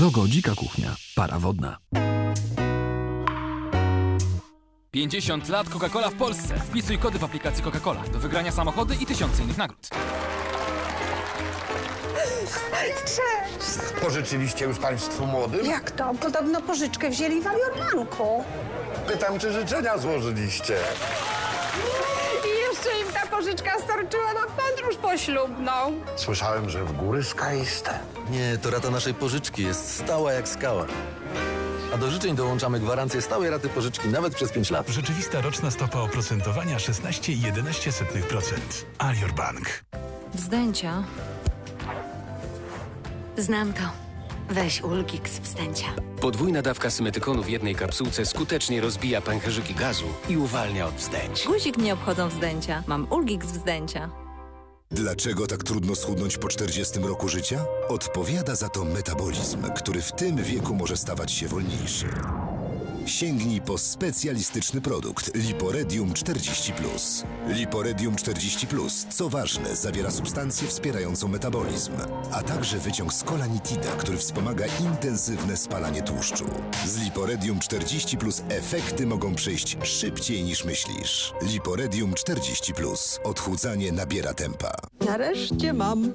Logo Dzika Kuchnia. Para wodna. 50 lat Coca-Cola w Polsce. Wpisuj kody w aplikacji Coca-Cola. Do wygrania samochody i tysiące innych nagród. Pożyczyliście już państwu młodym? Jak to? Podobno pożyczkę wzięli w Aliorbanku. Pytam, czy życzenia złożyliście. I jeszcze im ta pożyczka starczyła na podróż poślubną. Słyszałem, że w góry skaiste. Nie, to rata naszej pożyczki jest stała jak skała. A do życzeń dołączamy gwarancję stałej raty pożyczki nawet przez 5 lat. Rzeczywista roczna stopa oprocentowania 16,11%. Alior Bank. Wzdęcia. Znam to. Weź Ulgix wstęcia. Podwójna dawka symetykonu w jednej kapsułce skutecznie rozbija pęcherzyki gazu i uwalnia od wzdęć. Guzik nie obchodzą wzdęcia. Mam Ulgix wzdęcia. Dlaczego tak trudno schudnąć po 40 roku życia? Odpowiada za to metabolizm, który w tym wieku może stawać się wolniejszy. Sięgnij po specjalistyczny produkt Liporedium 40. Liporedium 40, co ważne, zawiera substancję wspierającą metabolizm, a także wyciąg z kolanitida, który wspomaga intensywne spalanie tłuszczu. Z Liporedium 40 efekty mogą przyjść szybciej niż myślisz. Liporedium 40 odchudzanie nabiera tempa. Nareszcie mam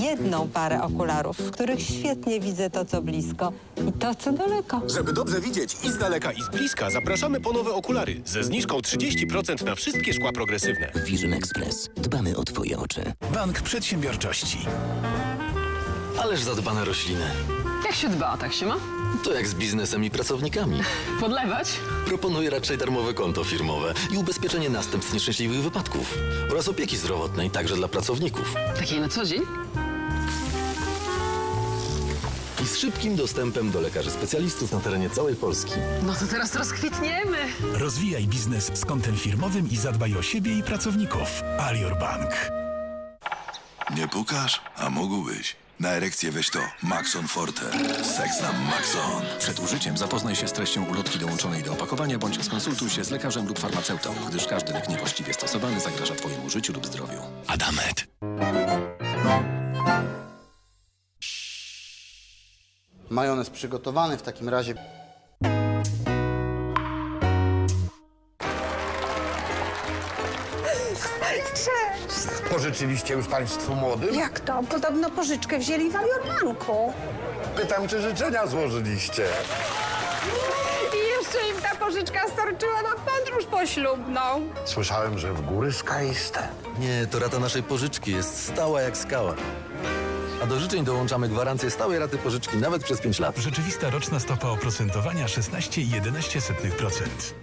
jedną parę okularów, w których świetnie widzę to, co blisko i to, co daleko. Żeby dobrze widzieć i z daleka, i z bliska, zapraszamy po nowe okulary ze zniżką 30% na wszystkie szkła progresywne. Vision Express. Dbamy o Twoje oczy. Bank Przedsiębiorczości. Ależ zadbane rośliny. Jak się dba, tak się ma? To jak z biznesem i pracownikami. Podlewać? Proponuję raczej darmowe konto firmowe i ubezpieczenie następstw nieszczęśliwych wypadków oraz opieki zdrowotnej także dla pracowników. Takiej na co dzień? Z szybkim dostępem do lekarzy specjalistów na terenie całej Polski. No to teraz rozkwitniemy. Rozwijaj biznes z kontem firmowym i zadbaj o siebie i pracowników. Alior Bank. Nie pukasz? A mógłbyś. Na erekcję weź to Maxon Forte. Seks na Maxon. Przed użyciem zapoznaj się z treścią ulotki dołączonej do opakowania bądź skonsultuj się z lekarzem lub farmaceutą, gdyż każdy lek niewłaściwie stosowany zagraża Twojemu życiu lub zdrowiu. Adamet. Majonez przygotowany w takim razie. Cześć! Pożyczyliście już państwu młodym? Jak to? Podobno pożyczkę wzięli w Aliorbanku. Pytam, czy życzenia złożyliście. I jeszcze im ta pożyczka starczyła na podróż poślubną. Słyszałem, że w góry skaiste. Nie, to rata naszej pożyczki jest stała jak skała. A do życzeń dołączamy gwarancję stałej raty pożyczki nawet przez 5 lat. Rzeczywista roczna stopa oprocentowania 16,11%.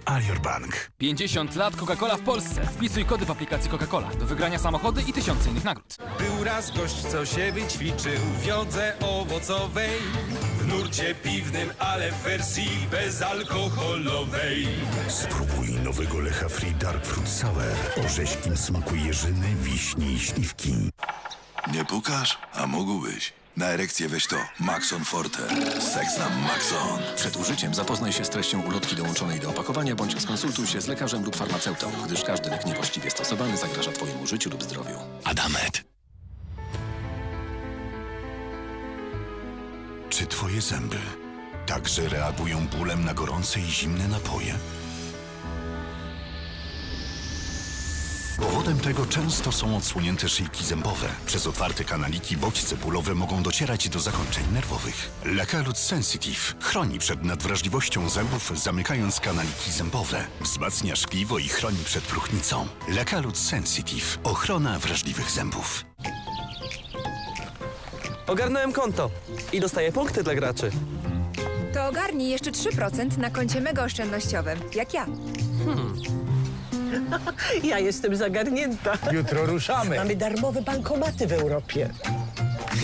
Alior Bank. 50 lat Coca-Cola w Polsce. Wpisuj kody w aplikacji Coca-Cola. Do wygrania samochody i tysiące innych nagród. Był raz gość, co się wyćwiczył w jodze owocowej W nurcie piwnym, ale w wersji bezalkoholowej Spróbuj nowego Lecha Free Dark Fruit Sour o rzeźkim smaku jeżyny, wiśni i śliwki. Nie pukasz? A mógłbyś. Na erekcję weź to Maxon Forte. Seks na Maxon. Przed użyciem zapoznaj się z treścią ulotki dołączonej do opakowania bądź skonsultuj się z lekarzem lub farmaceutą, gdyż każdy lek niewłaściwie stosowany zagraża Twojemu życiu lub zdrowiu. Adamet. Czy twoje zęby także reagują bólem na gorące i zimne napoje? Powodem tego często są odsłonięte szyjki zębowe. Przez otwarte kanaliki bodźce bólowe mogą docierać do zakończeń nerwowych. Lekalut Sensitive chroni przed nadwrażliwością zębów, zamykając kanaliki zębowe. Wzmacnia szkliwo i chroni przed próchnicą. Lekalut Sensitive. Ochrona wrażliwych zębów. Ogarnąłem konto i dostaję punkty dla graczy. To ogarnij jeszcze 3% na koncie mega oszczędnościowym, jak ja. Ja jestem zagarnięta. Jutro ruszamy. Mamy darmowe bankomaty w Europie.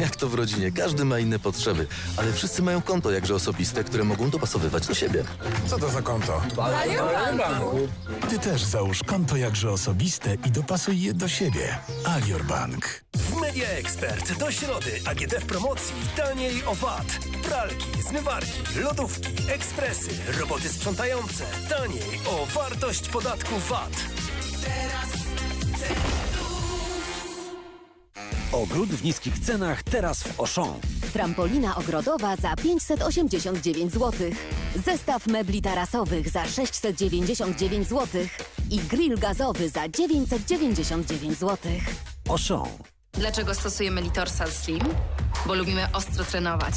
Jak to w rodzinie? Każdy ma inne potrzeby, ale wszyscy mają konto jakże osobiste, które mogą dopasowywać do siebie. Co to za konto? Ty też załóż konto jakże osobiste i dopasuj je do siebie. Alior Bank. Media Expert do środy AGD w promocji taniej o VAT Pralki, zmywarki, lodówki, ekspresy, roboty sprzątające Taniej o wartość podatku VAT Ogród w niskich cenach teraz w Auchan. Trampolina ogrodowa za 589 zł. Zestaw mebli tarasowych za 699 zł. I grill gazowy za 999 zł. Auchan. Dlaczego stosujemy Litorsal Slim? Bo lubimy ostro trenować.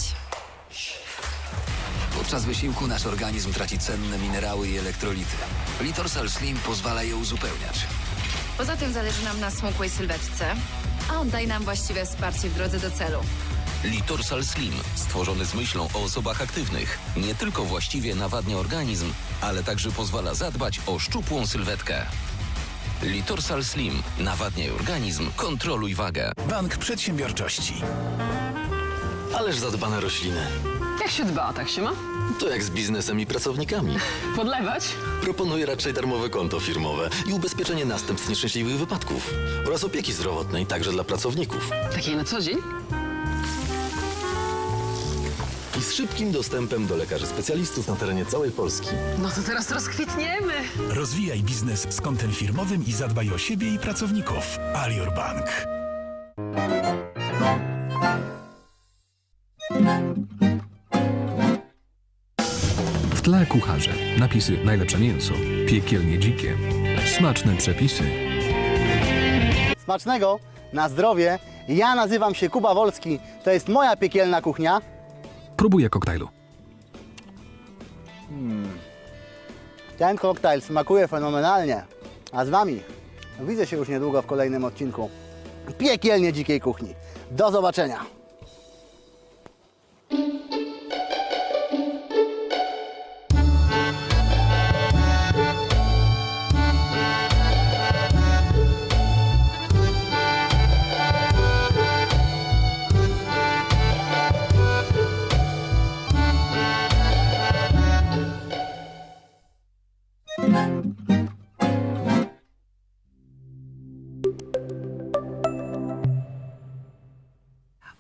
Podczas wysiłku nasz organizm traci cenne minerały i elektrolity. Litorsal Slim pozwala je uzupełniać. Poza tym zależy nam na smukłej sylwetce, a on daje nam właściwe wsparcie w drodze do celu. Litorsal Slim, stworzony z myślą o osobach aktywnych, nie tylko właściwie nawadnia organizm, ale także pozwala zadbać o szczupłą sylwetkę. Litorsal Slim. Nawadniaj organizm, kontroluj wagę. Bank Przedsiębiorczości. Ależ zadbane rośliny. Jak się dba, tak się ma? To jak z biznesem i pracownikami. Podlewać? Proponuję raczej darmowe konto firmowe i ubezpieczenie następstw nieszczęśliwych wypadków oraz opieki zdrowotnej także dla pracowników. Takiej na co dzień? Szybkim dostępem do lekarzy specjalistów na terenie całej Polski. No to teraz rozkwitniemy. Rozwijaj biznes z kontem firmowym i zadbaj o siebie i pracowników. Alior Bank. W tle kucharze. Napisy najlepsze mięso, piekielnie dzikie, smaczne przepisy. Smacznego, na zdrowie. Ja nazywam się Kuba Wolski. To jest moja piekielna kuchnia. Próbuję koktajlu. Ten koktajl smakuje fenomenalnie. A z Wami widzę się już niedługo w kolejnym odcinku piekielnie dzikiej kuchni. Do zobaczenia.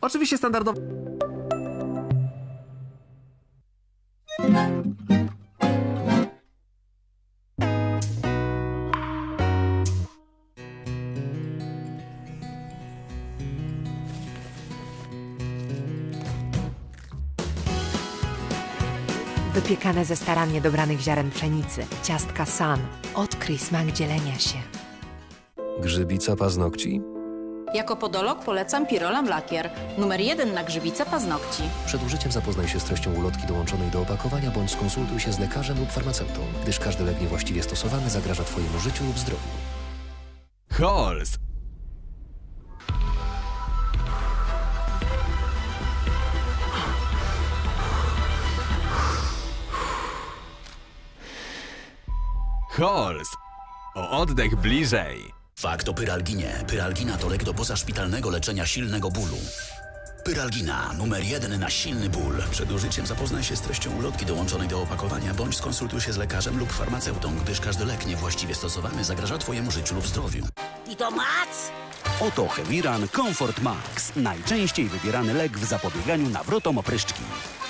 Oczywiście standardowo. Wypiekane ze starannie dobranych ziaren pszenicy. Ciastka San. Odkryj smak dzielenia się. Grzybica paznokci? Jako podolog polecam Pirolam Lakier. Numer jeden na grzybice paznokci. Przed użyciem zapoznaj się z treścią ulotki dołączonej do opakowania bądź skonsultuj się z lekarzem lub farmaceutą, gdyż każdy lek niewłaściwie stosowany zagraża Twojemu życiu lub zdrowiu. Halls! Halls! O oddech bliżej! Fakt o pyralginie. Pyralgina to lek do pozaszpitalnego leczenia silnego bólu. Pyralgina, numer jeden na silny ból. Przed użyciem zapoznaj się z treścią ulotki dołączonej do opakowania, bądź skonsultuj się z lekarzem lub farmaceutą, gdyż każdy lek niewłaściwie stosowany zagraża Twojemu życiu lub zdrowiu. I to mac? Oto Heviran Comfort Max. Najczęściej wybierany lek w zapobieganiu nawrotom opryszczki.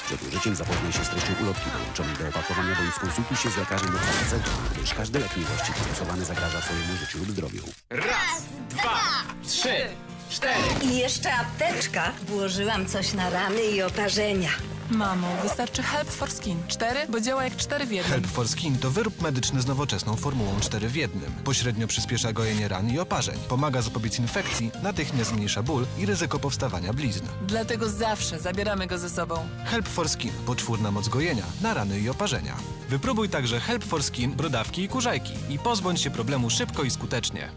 Przed użyciem zapoznaj się z treścią ulotki dołączonej do opakowania bądź skonsultuj się z lekarzem lub farmaceutą, gdyż każdy lek niewłaściwie stosowany zagraża Twojemu życiu lub zdrowiu. Raz, dwa, trzy, cztery. I jeszcze apteczka. Włożyłam coś na rany i oparzenia. Mamo, wystarczy Help for Skin 4, bo działa jak 4 w jednym. Help for Skin to wyrób medyczny z nowoczesną formułą 4 w jednym. Pośrednio przyspiesza gojenie ran i oparzeń, pomaga zapobiec infekcji, natychmiast zmniejsza ból i ryzyko powstawania blizn. Dlatego zawsze zabieramy go ze sobą. Help for Skin poczwórna moc gojenia na rany i oparzenia. Wypróbuj także Help for Skin, brodawki i kurzajki i pozbądź się problemu szybko i skutecznie.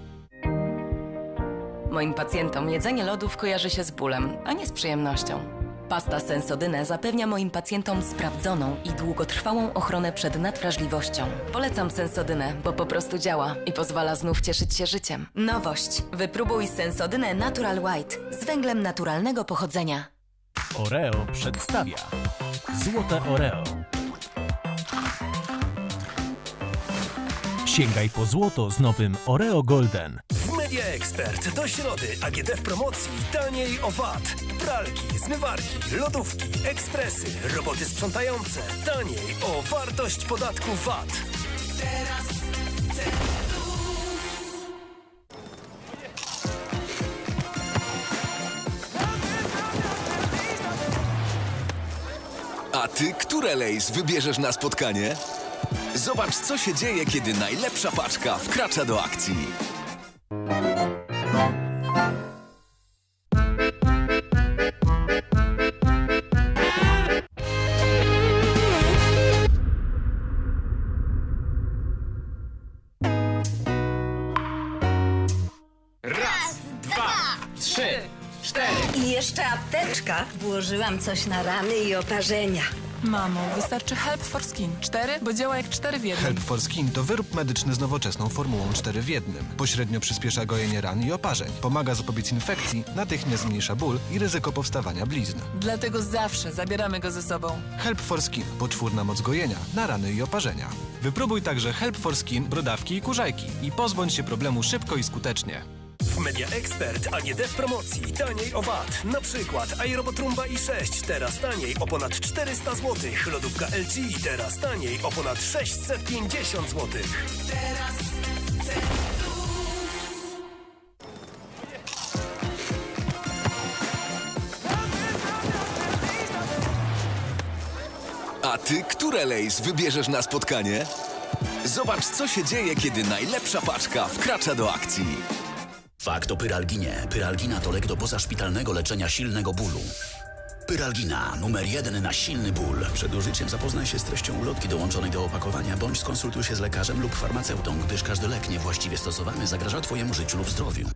Moim pacjentom jedzenie lodów kojarzy się z bólem, a nie z przyjemnością. Pasta Sensodyne zapewnia moim pacjentom sprawdzoną i długotrwałą ochronę przed nadwrażliwością. Polecam Sensodynę, bo po prostu działa i pozwala znów cieszyć się życiem. Nowość. Wypróbuj Sensodynę Natural White z węglem naturalnego pochodzenia. Oreo przedstawia Złote Oreo. Sięgaj po złoto z nowym Oreo Golden. W Media Expert do środy AGD w promocji taniej o VAT pralki, zmywarki, lodówki, ekspresy, roboty sprzątające. Taniej o wartość podatku VAT. Teraz A ty, które Lays wybierzesz na spotkanie? Zobacz, co się dzieje, kiedy najlepsza paczka wkracza do akcji. Włożyłam coś na rany i oparzenia. Mamo, wystarczy Help for Skin 4, bo działa jak 4 w jednym. Help for Skin to wyrób medyczny z nowoczesną formułą 4 w jednym. Pośrednio przyspiesza gojenie ran i oparzeń, pomaga zapobiec infekcji, natychmiast zmniejsza ból i ryzyko powstawania blizn. Dlatego zawsze zabieramy go ze sobą. Help for Skin poczwórna moc gojenia na rany i oparzenia. Wypróbuj także Help for Skin, brodawki i kurzajki i pozbądź się problemu szybko i skutecznie. Media Expert AGD w promocji taniej o VAT. Na przykład Aerobotrumba i6 teraz taniej o ponad 400 zł. Lodówka LG teraz taniej o ponad 650 zł. A ty, które lejs wybierzesz na spotkanie? Zobacz, co się dzieje, kiedy najlepsza paczka wkracza do akcji. Fakt o pyralginie. Pyralgina to lek do pozaszpitalnego leczenia silnego bólu. Pyralgina, numer jeden na silny ból. Przed użyciem zapoznaj się z treścią ulotki dołączonej do opakowania, bądź skonsultuj się z lekarzem lub farmaceutą, gdyż każdy lek niewłaściwie stosowany zagraża Twojemu życiu lub zdrowiu.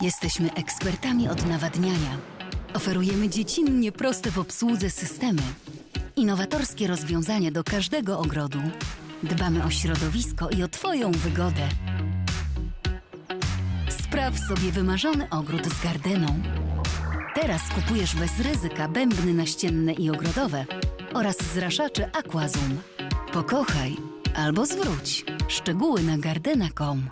Jesteśmy ekspertami od nawadniania. Oferujemy dziecinnie proste w obsłudze systemy. Innowatorskie rozwiązania do każdego ogrodu. Dbamy o środowisko i o Twoją wygodę. Spraw sobie wymarzony ogród z gardeną. Teraz kupujesz bez ryzyka bębny naścienne i ogrodowe oraz zraszacze Aquazum. Pokochaj albo zwróć. Szczegóły na gardena.com.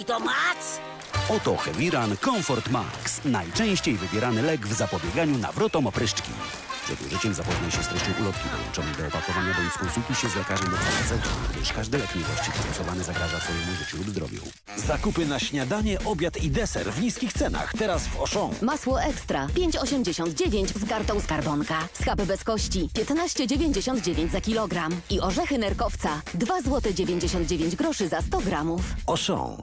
I to mac? Oto Heviran Comfort Max. Najczęściej wybierany lek w zapobieganiu nawrotom opryszczki. Przed użyciem zapoznaj się z treścią ulotki dołączonej do opakowania bądź skonsultuj się z lekarzem lub farmaceutą, gdyż każdy lek niewłaściwie stosowany zagraża Twojemu życiu lub zdrowiu. Zakupy na śniadanie, obiad i deser w niskich cenach. Teraz w Auchan. Masło ekstra 5,89 z kartą skarbonka. Schaby bez kości 15,99 za kilogram. I orzechy nerkowca 2 zł 99 groszy za 100 gramów. Auchan.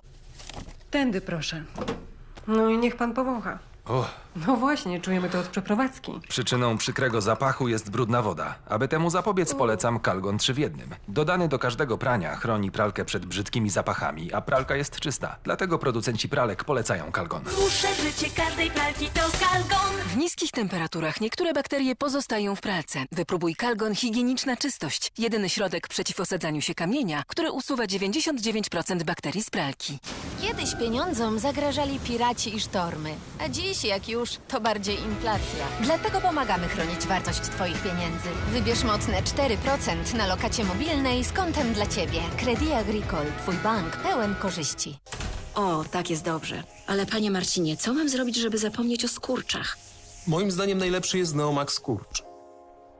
Tędy proszę. No i niech pan powącha. O, No właśnie, czujemy to od przeprowadzki. przyczyną przykrego zapachu jest brudna woda. Aby temu zapobiec, polecam Kalgon 3 w jednym. Dodany do każdego prania chroni pralkę przed brzydkimi zapachami, a pralka jest czysta. Dlatego producenci pralek polecają Kalgon. Dłuższe życie każdej pralki to Kalgon. W niskich temperaturach niektóre bakterie pozostają w pralce. Wypróbuj Kalgon Higieniczna Czystość. Jedyny środek przeciw osadzaniu się kamienia, który usuwa 99% bakterii z pralki. Kiedyś pieniądzom zagrażali piraci i sztormy, a dziś jak już to bardziej inflacja. Dlatego pomagamy chronić wartość Twoich pieniędzy. Wybierz mocne 4% na lokacie mobilnej z kontem dla Ciebie. Credit Agricole, Twój bank pełen korzyści. O, tak jest dobrze. Ale panie Marcinie, co mam zrobić, żeby zapomnieć o skurczach? Moim zdaniem najlepszy jest Neomax Skurcz.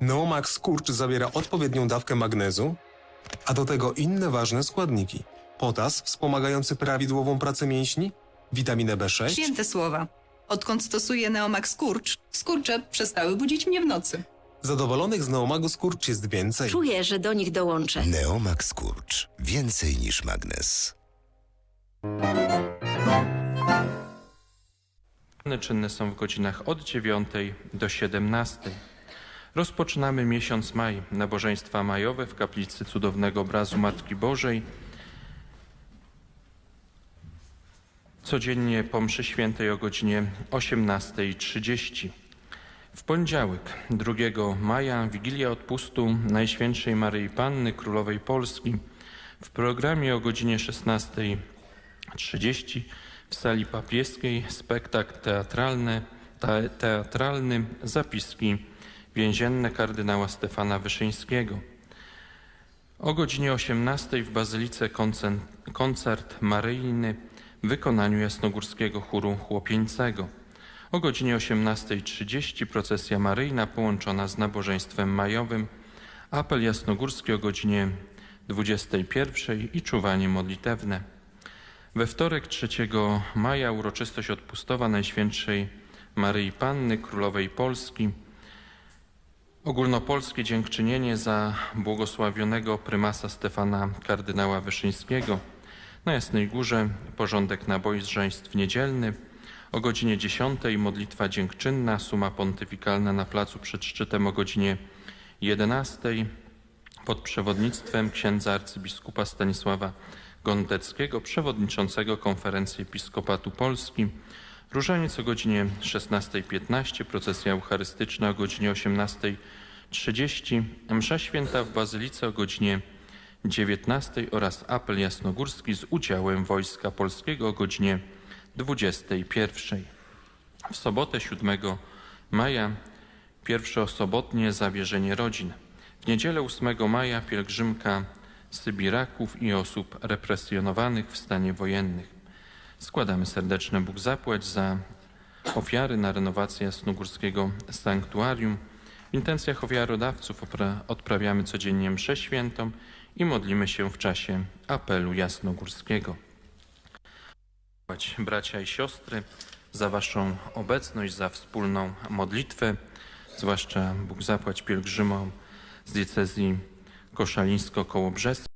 Neomax Skurcz zawiera odpowiednią dawkę magnezu, a do tego inne ważne składniki. Potas wspomagający prawidłową pracę mięśni, witaminę B6, Święte słowa. Odkąd stosuję Neomax Skurcz, skurcze przestały budzić mnie w nocy. zadowolonych z Neomagu Skurcz jest więcej. Czuję, że do nich dołączę. Neomax Skurcz. Więcej niż magnes. Czynne są w godzinach od 9 do 17. Rozpoczynamy miesiąc maj, nabożeństwa majowe w kaplicy cudownego obrazu Matki Bożej. Codziennie po mszy świętej o godzinie 18.30. W poniedziałek 2 maja Wigilia Odpustu Najświętszej Maryi Panny Królowej Polski. W programie o godzinie 16.30 w sali papieskiej spektakl teatralny, te, teatralny zapiski więzienne kardynała Stefana Wyszyńskiego. O godzinie 18 w Bazylice koncert, koncert maryjny w wykonaniu jasnogórskiego chóru chłopieńcego. O godzinie 18.30 procesja maryjna połączona z nabożeństwem majowym, apel jasnogórski o godzinie 21.00 i czuwanie modlitewne. We wtorek 3 maja uroczystość odpustowa Najświętszej Maryi Panny Królowej Polski Ogólnopolskie dziękczynienie za błogosławionego prymasa Stefana kardynała Wyszyńskiego. Na Jasnej Górze porządek nabożeństw niedzielny. O godzinie 10 modlitwa dziękczynna, suma pontyfikalna na placu przed szczytem o godzinie 11 pod przewodnictwem księdza arcybiskupa Stanisława Gondeckiego, przewodniczącego Konferencji Episkopatu Polski. Różaniec o godzinie 16.15, procesja eucharystyczna o godzinie 18.30, msza święta w Bazylice o godzinie 19 oraz apel jasnogórski z udziałem Wojska Polskiego o godzinie 21. W sobotę 7 maja pierwszosobotnie zawierzenie rodzin. W niedzielę 8 maja pielgrzymka Sybiraków i osób represjonowanych w stanie wojennych. Składamy serdeczne Bóg zapłać za ofiary na renowację Jasnogórskiego Sanktuarium. W intencjach ofiarodawców odprawiamy codziennie mszę świętą i modlimy się w czasie apelu jasnogórskiego. Bracia i siostry, za Waszą obecność, za wspólną modlitwę, zwłaszcza Bóg zapłać pielgrzymom z diecezji koszalińsko-kołobrzeskiej.